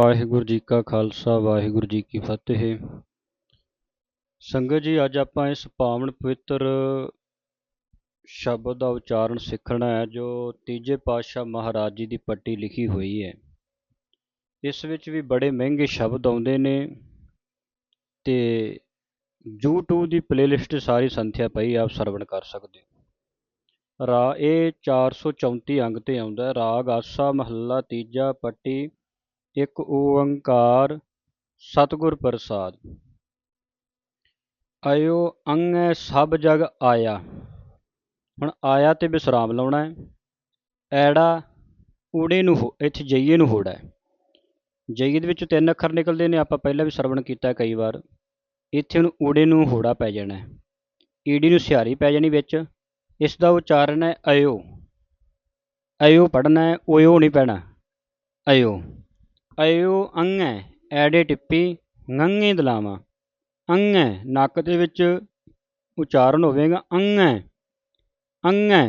ਵਾਹਿਗੁਰੂ ਜੀ ਕਾ ਖਾਲਸਾ, ਵਾਹਿਗੁਰੂ ਜੀ ਕੀ ਫਤਿਹ। ਸੰਗਤ ਜੀ, ਅੱਜ ਆਪਾਂ ਇਸ ਪਾਵਨ ਪਵਿੱਤਰ ਸ਼ਬਦ ਦਾ ਉਚਾਰਨ ਸਿੱਖਣਾ ਹੈ, ਜੋ ਤੀਜੇ ਪਾਤਸ਼ਾਹ ਮਹਾਰਾਜ ਜੀ ਦੀ ਪੱਟੀ ਲਿਖੀ ਹੋਈ ਹੈ। ਇਸ ਵਿੱਚ ਵੀ ਬੜੇ ਮਹਿੰਗੇ ਸ਼ਬਦ ਆਉਂਦੇ ਨੇ ਤੇ YouTube ਦੀ ਪਲੇਲਿਸਟ ਸਾਰੀ ਸੰਥਿਆ ਪਈ, ਆਪ ਸਰਵਣ ਕਰ ਸਕਦੇ ਹੋ। ਰਾ, ਇਹ 434 ਅੰਗ ਤੇ ਆਉਂਦਾ ਰਾਗ, ਆਸਾ, ਮਹੱਲਾ, ਤੀਜਾ, ਪੱਟੀ ਇੱਕ ਓੰਕਾਰ ਸਤਿਗੁਰ ਪ੍ਰਸਾਦ। ਆਇਓ ਅੰਗੈ ਸਭ ਜਗ ਆਇਆ। ਹੁਣ ਆਇਆ ਤੇ ਵਿਸਰਾਮ ਲਾਉਣਾ ਹੈ। ਐੜਾ ਊੜੇ ਨੂੰ ਹੋ- ਇੱਥੇ ਜਈਏ ਨੂੰ ਹੋੜਾ ਹੈ। ਜਈਏ ਦੇ ਵਿੱਚ ਤਿੰਨ ਅੱਖਰ ਨਿਕਲਦੇ ਨੇ, ਆਪਾਂ ਪਹਿਲਾਂ ਵੀ ਸਰਵਣ ਕੀਤਾ ਕਈ ਵਾਰ। ਇੱਥੇ ਹੁਣ ਊੜੇ ਨੂੰ ਹੋੜਾ ਪੈ ਜਾਣਾ ਹੈ। ਈੜੀ ਨੂੰ ਸਿਹਾਰੀ ਪੈ ਜਾਣੀ ਵਿੱਚ। ਇਸ ਦਾ ਉਚਾਰਨ ਹੈ ਅਯੋ ਅਯੋ ਪੜਨਾ ਹੈ ਓਯੋ ਨਹੀਂ ਪੈਣਾ। ਅਯੋ ਅਯੋ ਅੰਗੈ, ਐੜੇ ਟਿੱਪੀ ngੰਗੇ ਦਲਾਵਾਂ। ਅੰਗੈ, ਨੱਕ ਦੇ ਵਿੱਚ ਉਚਾਰਨ ਹੋਵੇਗਾ, ਅੰਗੈ। ਅੰਗੈ,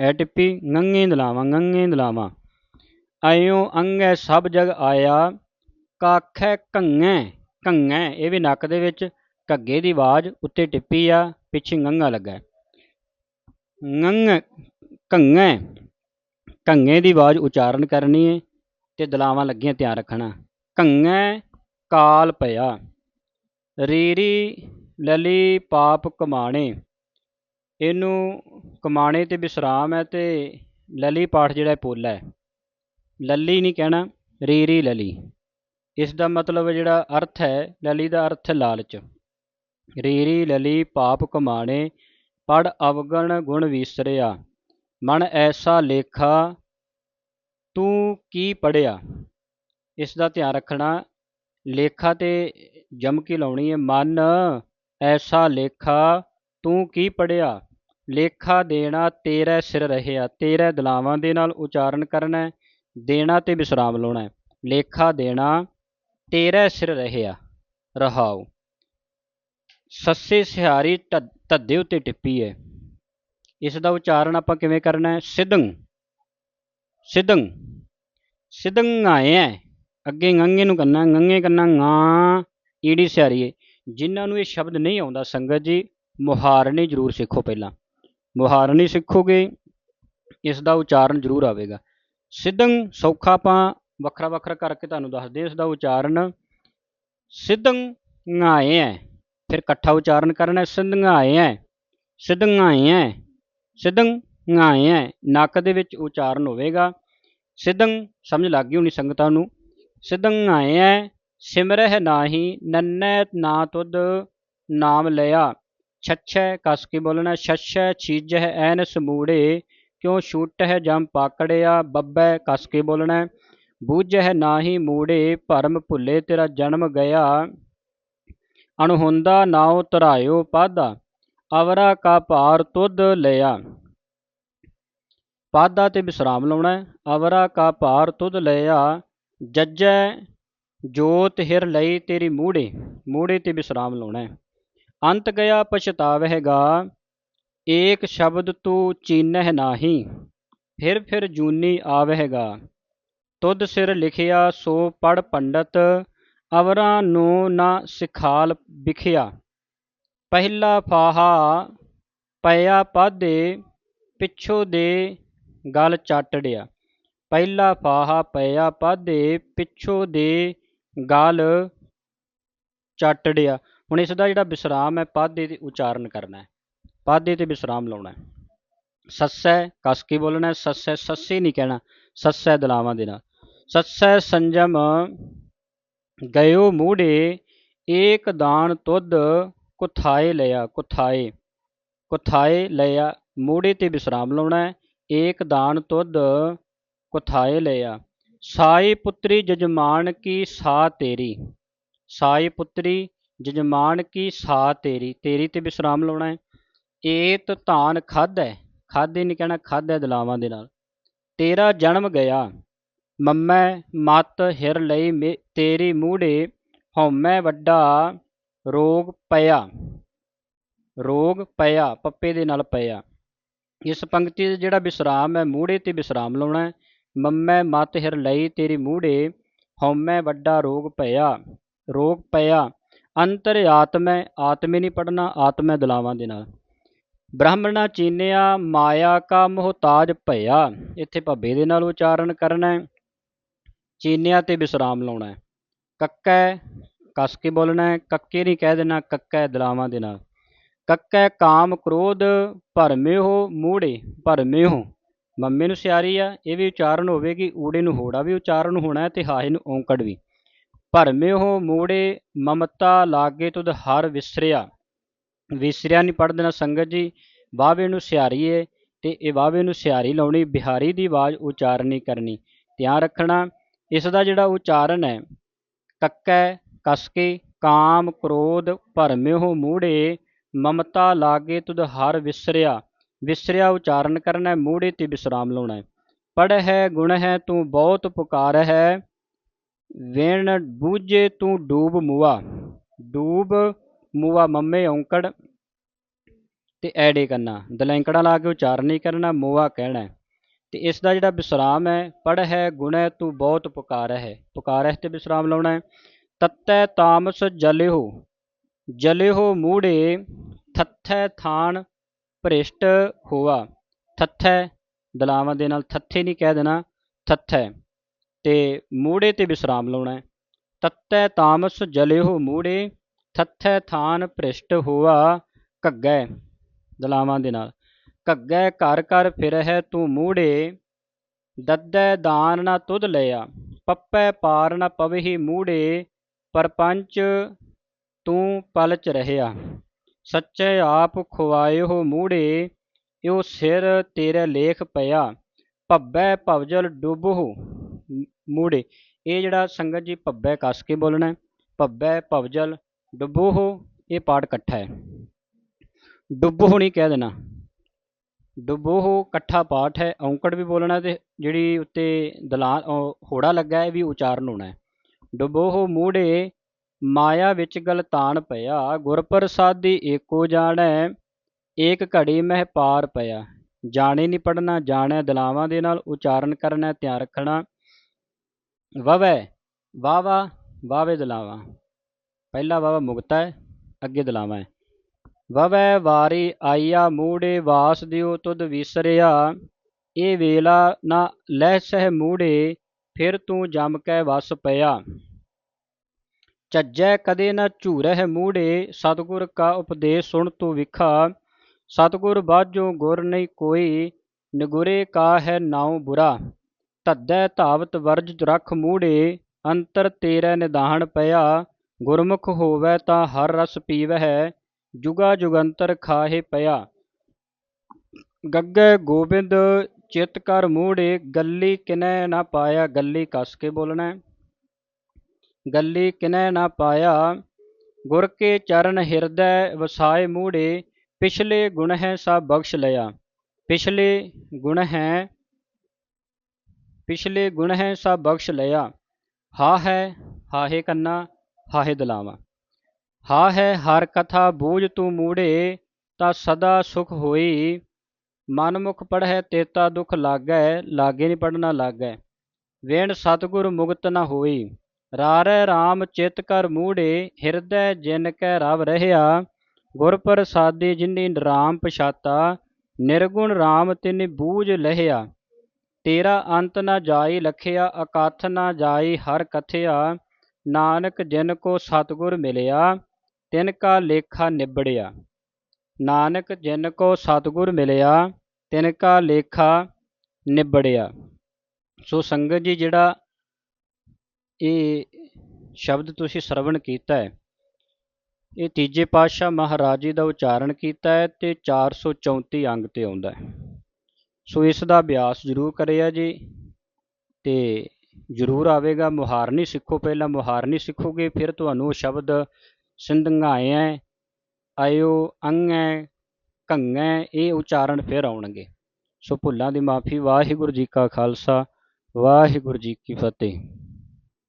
ਐ ਟਿੱਪੀ ngੰਗੇ ਦਲਾਵਾਂ ngੰਗੇ ਦਲਾਵਾਂ। ਅਯੋ ਅੰਗੈ ਸਭ ਜਗ ਆਇਆ, ਕਾਖੈ ਘੰਗੈ ਘੰਗੈ, ਇਹ ਵੀ ਨੱਕ ਦੇ ਵਿੱਚ ਘੱਗੇ ਦੀ ਆਵਾਜ਼ ਉੱਤੇ ਟਿੱਪੀ ਆ, ਪਿੱਛੇ ngੰਗਾ ਲੱਗਾ। ਹੈ। ngੰਗ ਘੰਗੈ ਦੀ ਆਵਾਜ਼ ਉਚਾਰਨ ਕਰਨੀ ਹੈ ਤੇ ਦਲਾਵਾਂ ਲੱਗੀਆਂ ਧਿਆਨ ਰੱਖਣਾ। ਘੰਗੈ ਕਾਲ ਪਿਆ। ਰੀਰੀ ਲਲੀ ਪਾਪ ਕਮਾਣੇ। ਇਹਨੂੰ ਕਮਾਣੇ ਤੇ ਵਿਸਰਾਮ ਹੈ ਤੇ ਲਲੀ ਪਾਠ ਜਿਹੜਾ ਹੈ ਪੋਲਾ ਹੈ। ਲੱਲੀ ਨਹੀਂ ਕਹਿਣਾ, ਰੀਰੀ ਲਲੀ। ਇਸ ਦਾ ਮਤਲਬ ਜਿਹੜਾ ਅਰਥ ਹੈ, ਲਲੀ ਦਾ ਅਰਥ ਹੈ ਲਾਲਚ। ਰੀਰੀ ਲਲੀ ਪਾਪ ਕਮਾਣੇ ਪੜ ਅਵਗਣ ਗੁਣ ਵਿਸਰਿਆ। ਮਨ ਐਸਾ ਲੇਖਾ ਤੂੰ ਕੀ ਪੜ੍ਹਿਆ? ਇਸ ਦਾ ਧਿਆਨ ਰੱਖਣਾ, ਲੇਖਾ ਤੇ ਜਮਕੀ ਲਾਉਣੀ ਹੈ ਮਨ, ਐਸਾ ਲੇਖਾ, ਤੂੰ ਕੀ ਪੜਿਆ ਲੇਖਾ ਦੇਣਾ ਤੇਰਾ ਸਿਰ ਰਹਿਆ। ਤੇਰੇ ਦਲਾਵਾਂ ਦੇ ਨਾਲ ਉਚਾਰਨ ਕਰਨਾ ਦੇਣਾ ਤੇ ਵਿਸਰਾਮ ਲਾਉਣਾ ਲੇਖਾ ਦੇਣਾ ਤੇਰਾ ਸਿਰ ਰਹਿਆ, ਰਹਾਉ। ਸੱਸੇ ਸਿਹਾਰੀ ਧ- ਧੱਦੇ ਉੱਤੇ ਟਿੱਪੀ ਹੈ ਇਸ ਦਾ ਉਚਾਰਨ ਆਪਾਂ ਕਿਵੇਂ ਕਰਨਾ ਹੈ ਸਿੱਧੰ ਸਿਦੰ ਸਿਦੰ ਆਏ ਅੱਗੇ ngੰਗੇ ਨੂੰ ਕਰਨਾ ngੰਗੇ ਕਰਨਾ ਗਾ ਈੜੀ ਸਿਆਰੀਏ। ਜਿਨ੍ਹਾਂ ਨੂੰ ਇਹ ਸ਼ਬਦ ਨਹੀਂ ਆਉਂਦਾ ਸੰਗਤ ਜੀ, ਮੁਹਾਰਨੀ ਜ਼ਰੂਰ ਸਿੱਖੋ ਪਹਿਲਾਂ। ਮੁਹਾਰਨੀ ਸਿੱਖੋਗੇ, ਇਸ ਦਾ ਉਚਾਰਨ ਜ਼ਰੂਰ ਆਵੇਗਾ। ਸਿਦੰ ਸੌਖਾ ਆਪਾਂ ਵੱਖਰਾ ਵੱਖਰਾ ਕਰਕੇ ਤੁਹਾਨੂੰ ਦੱਸਦੇ ਇਸ ਦਾ ਉਚਾਰਨ। ਸਿੱਧੰ ਆਏ ਹੈ ਫਿਰ ਇਕੱਠਾ ਉਚਾਰਨ ਕਰਨਾ ਸਿਦੰਗਾਏ ਹੈ ਸਿਦੰਗਾਏ ਹੈ ਸਿਦੰ ngਾਏ ਹੈ ਨੱਕ ਦੇ ਵਿੱਚ ਉਚਾਰਨ ਹੋਵੇਗਾ। ਸਿਦੰ ਸਮਝ ਲੱਗ ਗਈ ਹੋਣੀ ਸੰਗਤਾਂ ਨੂੰ। ਸਿਦੰਗਾਏ ਹੈ ਸਿਮਰਹਿ ਨਾਹੀ, ਨੰਨੈ ਨਾ ਤੁਧ ਨਾਮ ਲਿਆ। ਛੱਛੈ ਕਸ ਕੇ ਬੋਲਣਾ, ਛੱਛੈ ਛੀਜਹਿ ਐਨ ਸਮੂੜੇ, ਕਿਉ ਛੂਟਹਿ ਜਮ ਪਾਕੜਿਆ, ਬੱਬੈ ਕਸ ਕੇ ਬੋਲਣਾ। ਬੂਝਹਿ ਨਾਹੀ ਮੂੜੇ, ਭਰਮ ਭੁੱਲੇ ਤੇਰਾ ਜਨਮ ਗਿਆ। ਅਣਹੁੰਦਾ ਨਾਉ ਤਰਾਇਓ ਪਾਦਾ, ਅਵਰਾ ਕਾ ਭਾਰ ਤੁਧ ਲਿਆ। ਪਾਦਾ ਤੇ ਵਿਸਰਾਮ ਲਾਉਣਾ ਅਵਰਾ ਕਾ ਭਾਰ ਤੁਧ ਲਿਆ, ਜੱਜੈ ਜੋਤ ਹਿਰ ਲਈ ਤੇਰੀ ਮੂੜੇ ਮੂੜੇ ਤੇ ਵਿਸਰਾਮ ਲਾਉਣਾ ਅੰਤ ਗਿਆ ਪਛਤਾਵਹਿਗਾ ਏਕ ਸ਼ਬਦ ਤੂੰ ਚੀਨਹਿ ਨਾਹੀ, ਫਿਰ ਫਿਰ ਜੂਨੀ ਆਵਹਿਗਾ ਤੁਧ ਸਿਰ ਲਿਖਿਆ, ਸੋ ਪੜ ਪੰਡਤ, ਅਵਰਾਂ ਨੂੰ ਨਾ ਸਿਖਾਲ ਵਿਖਿਆ। ਪਹਿਲਾ ਫਾਹਾ ਪਿਆ ਪਾਦੇ, ਪਿੱਛੋ ਦੇ ਗਲ ਚੱਟੜਿਆ ਪਹਿਲਾ ਫਾਹਾ ਪਿਆ ਪਾਦੇ ਪਿੱਛੋਂ ਦੇ ਗਲ ਚੱਟੜਿਆ ਹੁਣ ਇਸ ਦਾ ਜਿਹੜਾ ਵਿਸਰਾਮ ਹੈ ਪਾਦੇ ਤੇ ਉਚਾਰਨ ਕਰਨਾ ਹੈ। ਪਾਦੇ ਤੇ ਵਿਸਰਾਮ ਲਾਉਣਾ ਹੈ। ਸੱਸੈ, ਕਸ ਕੇ ਬੋਲਣਾ ਸੱਸੈ, ਸੱਸੇ ਨਹੀਂ ਕਹਿਣਾ। ਸੱਸੈ ਦਲਾਵਾਂ ਦੇ ਨਾਲ। ਸੱਸੈ ਸੰਜਮ ਗਇਓ ਮੂੜੇ, ਏਕ ਦਾਨ ਤੁਧ ਕੁਥਾਏ ਲਿਆ, ਕੁਥਾਏ ਕੁਥਾਏ ਲਿਆ, ਮੂੜੇ ਤੇ ਵਿਸਰਾਮ ਲਾਉਣਾ ਹੈ। ਏਕ ਦਾਨ ਤੁਧ ਕੁਥਾਏ ਲਿਆ। ਸਾਈ ਪੁੱਤਰੀ ਜਜਮਾਨ ਕੀ ਸਾ ਤੇਰੀ। ਸਾਈ ਪੁੱਤਰੀ ਜਜਮਾਨ ਕੀ ਸਾ ਤੇਰੀ। ਤੇਰੀ ਤੇ ਵਿਸਰਾਮ ਲਾਉਣਾ ਹੈ। ਏਤ ਧਾਨ ਖਾਧੈ ਖਾਧੇ ਨਹੀਂ ਕਹਿਣਾ, ਖਾਧੈ ਦਲਾਵਾਂ ਦੇ ਨਾਲ। ਤੇਰਾ ਜਨਮ ਗਿਆ। ਮੰਮੈ ਮਤ ਹਿਰ ਲਈ ਮੇ- ਤੇਰੀ ਮੂੜੇ ਹਉਮੈ ਵੱਡਾ ਰੋਗ ਪਿਆ। ਰੋਗ ਪਿਆ, ਪੱਪੇ ਦੇ ਨਾਲ ਪਿਆ। ਇਸ ਪੰਕਤੀ ਦਾ ਜਿਹੜਾ ਵਿਸਰਾਮ ਹੈ ਮੂੜੇ ਤੇ ਵਿਸਰਾਮ ਲਾਉਣਾ ਹੈ। ਮੰਮੈ ਮਤ ਹਿਰ ਲਈ ਤੇਰੀ ਮੂੜੇ ਹਉਮੈ ਵੱਡਾ ਰੋਗ ਭਇਆ, ਰੋਗ ਪਿਆ ਅੰਤਰ ਆਤਮੈ, ਆਤਮੇ ਨਹੀਂ ਪੜਨਾ ਆਤਮੈ ਦਲਾਵਾਂ ਦੇ ਨਾਲ। ਬ੍ਰਾਹਮਣਾ ਚੀਨਿਆ, ਮਾਇਆ ਕਾ ਮੁਹਤਾਜ ਭਇਆ। ਇੱਥੇ ਭੱਬੇ ਦੇ ਨਾਲ ਉਚਾਰਨ ਕਰਨਾ ਹੈ। ਚੀਨਿਆ ਤੇ ਵਿਸਰਾਮ ਲਾਉਣਾ ਹੈ। ਕੱਕੈ, ਕਸ ਕੇ ਬੋਲਣਾ ਹੈ, ਕੱਕੇ ਨਹੀਂ ਕਹਿ ਦੇਣਾ, ਕੱਕੈ ਦਲਾਵਾਂ ਦੇ ਨਾਲ। ਕੱਕੈ ਕਾਮ ਕ੍ਰੋਧ ਭਰਮੇ ਹੋ ਮੂੜੇ ਭਰਮੇ ਹੋ ਮੰਮੇ ਨੂੰ ਸਿਆਰੀ ਆ, ਇਹ ਵੀ ਉਚਾਰਨ ਹੋਵੇਗੀ ਊੜੇ ਨੂੰ ਹੋੜਾ ਵੀ ਉਚਾਰਨ ਹੋਣਾ ਹੈ ਤੇ ਹਾਹੇ ਨੂੰ ਔਂਕੜ ਵੀ। ਭਰਮੇ ਹੋ ਮੂੜੇ, ਮਮਤਾ ਲਾਗੇ ਤੁਧ ਹਰ ਵਿਸਰਿਆ। ਵਿਸਰਿਆ ਨਹੀਂ ਪੜ ਦੇਣਾ ਸੰਗਤ ਜੀ ਵਾਵੇ ਨੂੰ ਸਿਆਰੀਏ ਤੇ ਇਹ ਵਾਵੇ ਨੂੰ ਸਿਆਰੀ ਲਾਉਣੀ, ਬਿਹਾਰੀ ਦੀ ਆਵਾਜ਼ ਉਚਾਰਨੀ ਕਰਨੀ। ਧਿਆਨ ਰੱਖਣਾ, ਇਸ ਦਾ ਜਿਹੜਾ ਉਚਾਰਨ ਹੈ, ਕੱਕੈ, ਕਸਕੇ, ਕਾਮ ਕ੍ਰੋਧ ਭਰਮੇ ਹੋ ਮੂੜੇ ਮਮਤਾ ਲਾਗੇ ਤੁਧ ਹਰ ਵਿਸਰਿਆ ਵਿਸਰਿਆ ਉਚਾਰਨ ਕਰਨਾ, ਮੂੜੇ ਤੇ ਵਿਸਰਾਮ ਲਾਉਣਾ। ਹੈ ਪੜ ਹੈ ਗੁਣ ਹੈ ਤੂੰ ਬਹੁਤ ਪੁਕਾਰ ਹੈ ਵੇਣ ਬੂਝੇ ਤੂੰ ਡੂਬ ਮੁਆ। ਡੂਬ ਮੁਆ ਮੰਮੇ ਔਂਕੜ ਤੇ ਐੜੇ ਕਰਨਾ ਦਲੈਂਕੜਾ ਲਾ ਕੇ ਉਚਾਰਨ ਨਹੀਂ ਕਰਨਾ, ਮੁਆ ਕਹਿਣਾ। ਤੇ ਇਸ ਦਾ ਜਿਹੜਾ ਵਿਸਰਾਮ ਹੈ ਪੜ ਹੈ ਗੁਣ ਹੈ ਤੂੰ ਬਹੁਤ ਪੁਕਾਰ ਹੈ ਪੁਕਾਰ ਹੈ ਤੇ ਵਿਸਰਾਮ ਲਾਉਣਾ। ਹੈ ਤਤੈ ਤਾਮਸ ਜਲਿਓ ਜਲਿਓ ਮੂੜੇ, ਥੱਥੈ ਥਾਨ ਭ੍ਰਿਸ਼ਟ ਹੋਆ। ਥੱਥੈ, ਦਲਾਵਾਂ ਦੇ ਨਾਲ ਥੱਥੇ ਨਹੀਂ ਕਹਿ ਦੇਣਾ, ਥੱਥੈ। ਤੇ ਮੂੜੇ ਤੇ ਵਿਸਰਾਮ ਲਾਉਣਾ ਹੈ। ਤਤੈ ਤਾਮਸ ਜਲਿਓ ਮੂੜੇ, ਥੱਥੈ ਥਾਨ ਭ੍ਰਿਸ਼ਟ ਹੋਆ, ਘੱਗੈ ਦਲਾਵਾਂ ਦੇ ਨਾਲ। ਘੱਗੈ ਘਰ ਘਰ ਫਿਰਹਿ ਤੂੰ ਮੂੜੇ, ਦੱਦੈ ਦਾਨ ਨਾ ਤੁਧ ਲਿਆ। ਪੱਪੈ ਪਾਰ ਨਾ ਪਵਹੀ ਮੂੜੇ, ਪਰਪੰਚ ਤੂੰ ਪਲਚ ਰਹਿਆ। ਸੱਚੇ ਆਪ ਖੁਆਇਓ ਮੂੜੇ, ਇਉ ਸਿਰ ਤੇਰੇ ਲੇਖ ਪਿਆ। ਭੱਬੈ ਭਵਜਲ ਡੁੱਬਹੁ ਮੂੜੇ। ਇਹ ਜਿਹੜਾ ਸੰਗਤ ਜੀ ਭੱਬੈ ਕੱਸ ਕੇ ਬੋਲਣਾ ਭੱਬੈ ਭਵਜਲ ਡੁੱਬਹੁ, ਇਹ ਪਾਠ ਇਕੱਠਾ ਹੈ। ਡੁੱਬਹੁ ਨਹੀਂ ਕਹਿ ਦੇਣਾ। ਡੁੱਬਹੁ ਇਕੱਠਾ ਪਾਠ ਹੈ। ਔਂਕੜ ਵੀ ਬੋਲਣਾ ਤੇ ਜਿਹੜੀ ਉੱਤੇ ਦਲਾਂ ਹੋੜਾ ਲੱਗਾ ਹੈ ਵੀ ਉਚਾਰਨ ਹੋਣਾ ਹੈ। ਡੁੱਬਹੁ ਮੂੜੇ ਮਾਇਆ ਵਿੱਚ ਗਲਤਾਨ ਪਿਆ ਗੁਰ ਪ੍ਰਸਾਦੀ ਏਕੋ ਜਾਣੈ, ਏਕ ਘੜੀ ਮਹਿ ਪਾਰ ਪਿਆ। ਜਾਣੇ ਨਹੀਂ ਪੜਨਾ ਜਾਣੈ ਦਲਾਵਾਂ ਦੇ ਨਾਲ ਉਚਾਰਨ ਕਰਨਾ, ਧਿਆਨ ਰੱਖਣਾ। ਵਵੈ ਵਾਵਾ ਵਾਵੇ ਦਲਾਵਾਂ। ਪਹਿਲਾ ਵਾਵਾ ਮੁਕਤਾ ਹੈ, ਅੱਗੇ ਦਲਾਵਾਂ ਹੈ। ਵਵੈ ਵਾਰੀ ਆਈਆ, ਮੂੜੇ ਵਾਸ ਦਿਓ ਤੁਧ ਵਿਸਰਿਆ। ਇਹ ਵੇਲਾ ਨਾ ਲਹਿ ਸਹਿ ਮੂੜੇ, ਫਿਰ ਤੂੰ ਜਮ ਕੇ ਵਸ ਪਿਆ। ਝੱਜੈ ਕਦੇ ਨ ਝੂਰਹਿ ਮੂੜੇ, ਸਤਗੁਰ ਕਾ ਉਪਦੇਸ਼ ਸੁਣ ਤੂੰ ਵਿਖਾ। ਸਤਗੁਰ ਬਾਝੋ ਗੁਰ ਨਹੀਂ ਕੋਈ, ਨਿਗੁਰੇ ਕਾ ਹੈ ਨਾਉ ਬੁਰਾ। ਧੱਦੈ ਧਾਵਤ ਵਰਜ ਰਖ ਮੂੜੇ, ਅੰਤਰ ਤੇਰੇ ਨਿਦਾਨ ਪਿਆ। ਗੁਰਮੁਖ ਹੋਵੇ ਤਾਂ ਹਰ ਰਸ ਪੀਵਹਿ, ਜੁਗਾ ਜੁਗੰਤਰ ਖਾਹੇ ਪਿਆ। ਗੱਗੇ ਗੋਬਿੰਦ, ਚਿਤ ਕਰ ਮੂੜੇ, ਗੱਲੀ ਕਿਨੈ ਨਾ ਪਾਇਆ, ਗੱਲੀ ਕੱਸ ਕੇ ਬੋਲਣਾ। ਗੱਲੀ ਕਿਨੈ ਨਾ ਪਾਇਆ। ਗੁਰ ਕੇ ਚਰਨ ਹਿਰਦੈ ਵਸਾਏ ਮੂੜੇ, ਪਿਛਲੇ ਗੁਣ ਹੈ ਸਭ ਬਖਸ਼ ਲਿਆ। ਪਿਛਲੇ ਗੁਣ ਹੈ, ਪਿਛਲੇ ਗੁਣ ਹੈ ਸਭ ਬਖਸ਼ ਲਿਆ। ਹਾ ਹੈ, ਹਾਹੇ ਕੰਨਾ, ਹਾਹੇ ਦਲਾਵਾ। ਹਾ ਹੈ, ਹਰ ਕਥਾ ਬੂਝ ਤੂੰ ਮੂੜੇ, ਤਾਂ ਸਦਾ ਸੁਖ ਹੋਈ। ਮਨ ਮੁਖ ਪੜਹਿ ਤੇਤਾ ਦੁਖ ਲਾਗੈ, ਲਾਗੇ ਨਹੀਂ ਪੜਨਾ ਲਾਗੈ। ਵੇਣ ਸਤਗੁਰ ਮੁਕਤ ਨਾ ਹੋਈ। ਰਾਰੈ RAM ਚਿਤ ਕਰ ਮੂੜੇ, ਹਿਰਦੈ ਜਿਨ ਕੈ ਰਵ ਰਹਿਆ। ਗੁਰ ਪ੍ਰਸਾਦੀ ਜਿਨੀ ਰਾਮ ਪਛਾਤਾ, ਨਿਰਗੁਣ RAM ਤਿਨ ਬੂਝ ਲਹਿਆ। ਤੇਰਾ ਅੰਤ ਨਾ ਜਾਈ ਲਖਿਆ, ਅਕਥ ਨਾ ਜਾਈ ਹਰ ਕਥਿਆ। ਨਾਨਕ ਜਿਨ ਕੋ ਸਤਗੁਰ ਮਿਲਿਆ, ਤਿਨ ਕਾ ਲੇਖਾ ਨਿਬੜਿਆ। ਨਾਨਕ ਜਿਨ ਕੋ ਸਤਗੁਰ ਮਿਲਿਆ, ਤਿਨ ਕਾ ਲੇਖਾ ਨਿਬੜਿਆ। ਸੋ ਸੰਗਤ ਜੀ ਜਿਹੜਾ ਇਹ ਸ਼ਬਦ ਤੁਸੀਂ ਸਰਵਣ ਕੀਤਾ ਹੈ। ਇਹ ਤੀਜੇ ਪਾਤਸ਼ਾਹ ਮਹਾਰਾਜ ਜੀ ਦਾ ਉਚਾਰਨ ਕੀਤਾ ਹੈ ਤੇ 434 ਅੰਗ ਤੇ ਆਉਂਦਾ ਹੈ। ਸੋ ਇਸ ਦਾ ਅਭਿਆਸ ਜ਼ਰੂਰ ਕਰਿਆ ਜੀ ਤੇ ਜ਼ਰੂਰ ਆਵੇਗਾ। ਮੁਹਾਰਨੀ ਸਿੱਖੋ ਪਹਿਲਾਂ ਮੁਹਾਰਨੀ ਸਿੱਖੋਗੇ ਫਿਰ ਤੁਹਾਨੂੰ ਉਹ ਸ਼ਬਦ ਸਿੰਧੰਗਾਏ ਆਇਓ ਅੰਗੈ ਕੰਗੈ ਇਹ ਉਚਾਰਨ ਫਿਰ ਆਉਣਗੇ। ਸੋ ਭੁੱਲਾਂ ਦੀ ਮਾਫੀ। ਵਾਹਿਗੁਰੂ ਜੀ ਕਾ ਖਾਲਸਾ, ਵਾਹਿਗੁਰੂ ਜੀ ਕੀ ਫਤਿਹ।